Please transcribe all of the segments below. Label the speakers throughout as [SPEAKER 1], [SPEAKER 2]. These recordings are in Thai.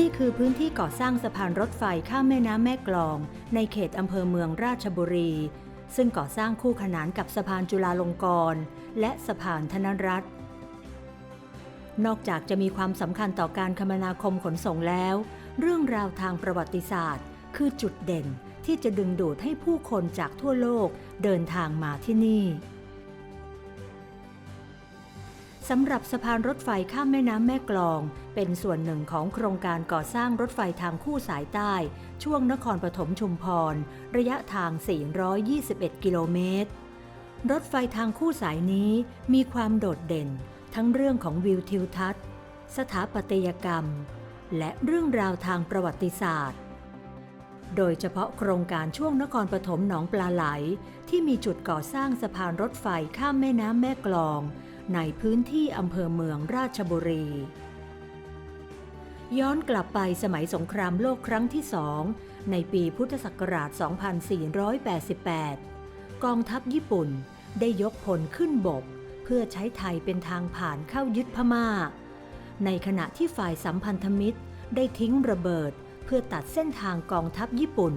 [SPEAKER 1] นี่คือพื้นที่ก่อสร้างสะพานรถไฟข้ามแม่น้ำแม่กลอง ในเขตอำเภอเมืองราชบุรี ซึ่งก่อสร้างคู่ขนานกับสะพานจุฬาลงกรณ์และสะพานธนรัตนอกจากจะมีความสำคัญต่อการคมนาคมขนส่งแล้ว เรื่องราวทางประวัติศาสตร์ คือจุดเด่นที่จะดึงดูดให้ผู้คนจากทั่วโลกเดินทางมาที่นี่ สำหรับสะพานรถไฟข้ามแม่น้ำแม่กลอง เป็นส่วนหนึ่งของโครงการก่อสร้างรถไฟทางคู่สายใต้ ช่วงนครปฐมชุมพร ระยะทาง 421 กิโลเมตร รถไฟทางคู่สายนี้มีความโดดเด่น ทั้งเรื่องของวิวทิวทัศน์ สถาปัตยกรรม และเรื่องราวทางประวัติศาสตร์ โดยเฉพาะโครงการช่วงนครปฐมหนองปลาไหล ที่มีจุดก่อสร้างสะพานรถไฟข้ามแม่น้ำแม่กลอง ในพื้นที่อำเภอเมืองราชบุรี ย้อนกลับไปสมัยสงครามโลกครั้งที่สองในปีพุทธศักราช 2488 กองทัพญี่ปุ่นได้ยกพลขึ้นบก เพื่อใช้ไทยเป็นทางผ่านเข้ายึดพมา่า ในขณะที่ฝ่ายสัมพันธมิตรได้ทิ้งระเบิดเพื่อตัดเส้นทางกองทัพญี่ปุ่น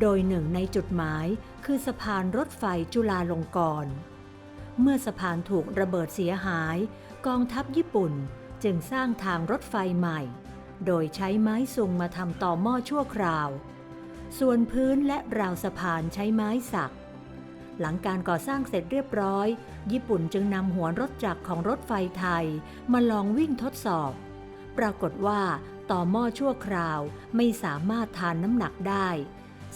[SPEAKER 1] โดยหนึ่งในจุดหมายคือสะพานรถไฟจุฬาลงกรณ์ เมื่อสะพานถูกระเบิดเสียหาย กองทัพญี่ปุ่นจึงสร้างทางรถไฟใหม่ โดยใช้ไม้ซุงมาทำต่อหม้อชั่วคราว ส่วนพื้นและราวสะพานใช้ไม้สัก หลังการก่อสร้างเสร็จเรียบร้อย ญี่ปุ่นจึงนำหัวรถจักรของรถไฟไทยมาลองวิ่งทดสอบ ปรากฏว่าต่อหม้อชั่วคราวไม่สามารถทานน้ำหนักได้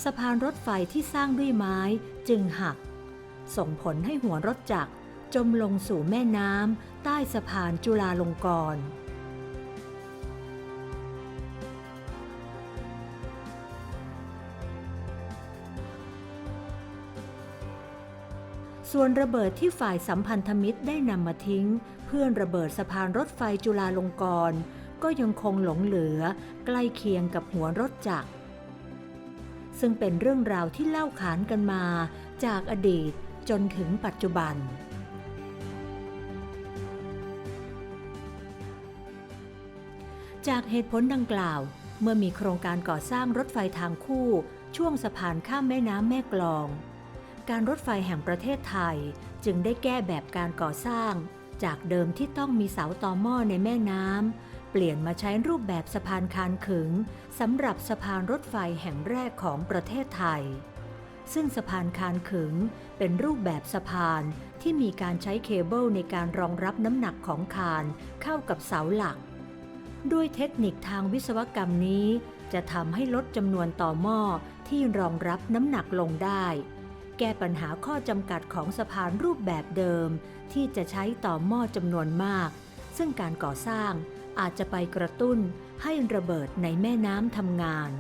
[SPEAKER 1] สะพานรถไฟที่สร้างด้วยไม้จึงหัก ส่งผลให้หัวรถจักรจมลงสู่แม่น้ำใต้สะพานจุฬาลงกรณ์ส่วนระเบิดที่ฝ่ายสัมพันธมิตรได้นำมาทิ้ง เพื่อระเบิดสะพานรถไฟจุฬาลงกรณ์ก็ยังคงหลงเหลือใกล้เคียงกับหัวรถจักร ซึ่งเป็นเรื่องราวที่เล่าขานกันมาจากอดีต จนถึงปัจจุบัน จากเหตุผลดังกล่าว เมื่อมีโครงการก่อสร้างรถไฟทางคู่ ช่วงสะพานข้ามแม่น้ำแม่กลอง การรถไฟแห่งประเทศไทยจึงได้แก้แบบการก่อสร้าง จากเดิมที่ต้องมีเสาต่อหม้อในแม่น้ำเปลี่ยนมาใช้รูปแบบสะพานคานขึงสำหรับสะพานรถไฟแห่งแรกของประเทศไทย ซึ่งสะพานคานขึงเป็นรูปแบบสะพานที่มีการใช้เคเบิลในการรองรับน้ำหนักของคานเข้ากับเสาหลัก ด้วยเทคนิคทางวิศวกรรมนี้ จะทำให้ลดจำนวนต่อหม้อที่รองรับน้ำหนักลงได้ แก้ปัญหาข้อจำกัดของสะพานรูปแบบเดิม ที่จะใช้ต่อหม้อจำนวนมาก ซึ่งการก่อสร้างอาจจะไปกระตุ้นให้ระเบิดในแม่น้ำทำงาน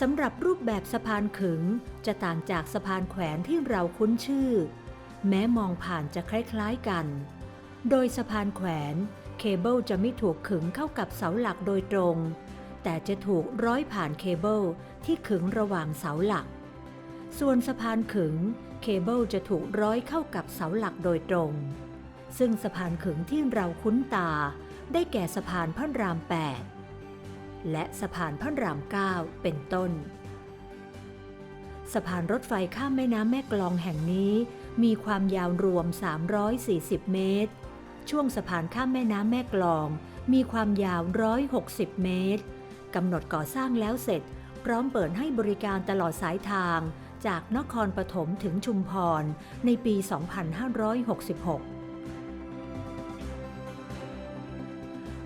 [SPEAKER 1] สำหรับรูปแบบสะพานขึงจะต่างจากสะพานแขวนที่เราคุ้นชื่อ แม้มองผ่านจะคล้ายๆกัน โดยสะพานแขวนเคเบิลจะไม่ถูกขึงเข้ากับเสาหลักโดยตรง แต่จะถูกร้อยผ่านเคเบิลที่ขึงระหว่างเสาหลัก ส่วนสะพานขึงเคเบิลจะถูกร้อยเข้ากับเสาหลักโดยตรง ซึ่งสะพานขึงที่เราคุ้นตา ได้แก่สะพานพระราม8 และสะพานพระราม9เป็นต้น สะพานรถไฟข้ามแม่น้ำแม่กลองแห่งนี้ มีความยาวรวม 340 เมตร ช่วงสะพานข้ามแม่น้ำแม่กลอง มีความยาว 160 เมตรกำหนดก่อสร้างแล้วเสร็จ พร้อมเปิดให้บริการตลอดสายทาง จากนครปฐมถึงชุมพรในปี 2566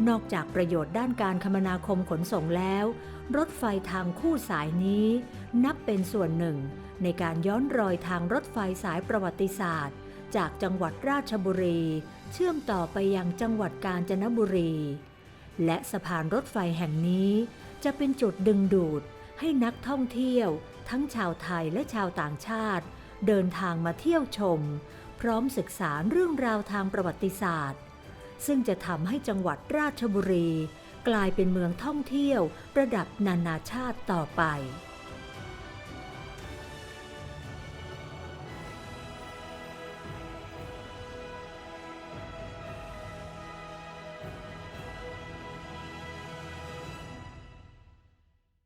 [SPEAKER 1] นอกจากประโยชน์ด้านการคมนาคมขนส่งแล้ว รถไฟทางคู่สายนี้ นับเป็นส่วนหนึ่ง ในการย้อนรอยทางรถไฟสายประวัติศาสตร์ จากจังหวัดราชบุรี เชื่อมต่อไปยังจังหวัดกาญจนบุรี และสะพานรถไฟแห่งนี้ จะเป็นจุดดึงดูดให้นักท่องเที่ยว ทั้งชาวไทยและชาวต่างชาติ เดินทางมาเที่ยวชม พร้อมศึกษาเรื่องราวทางประวัติศาสตร์ ซึ่งจะทำให้จังหวัดราชบุรี กลายเป็นเมืองท่องเที่ยวระดับนานาชาติต่อไป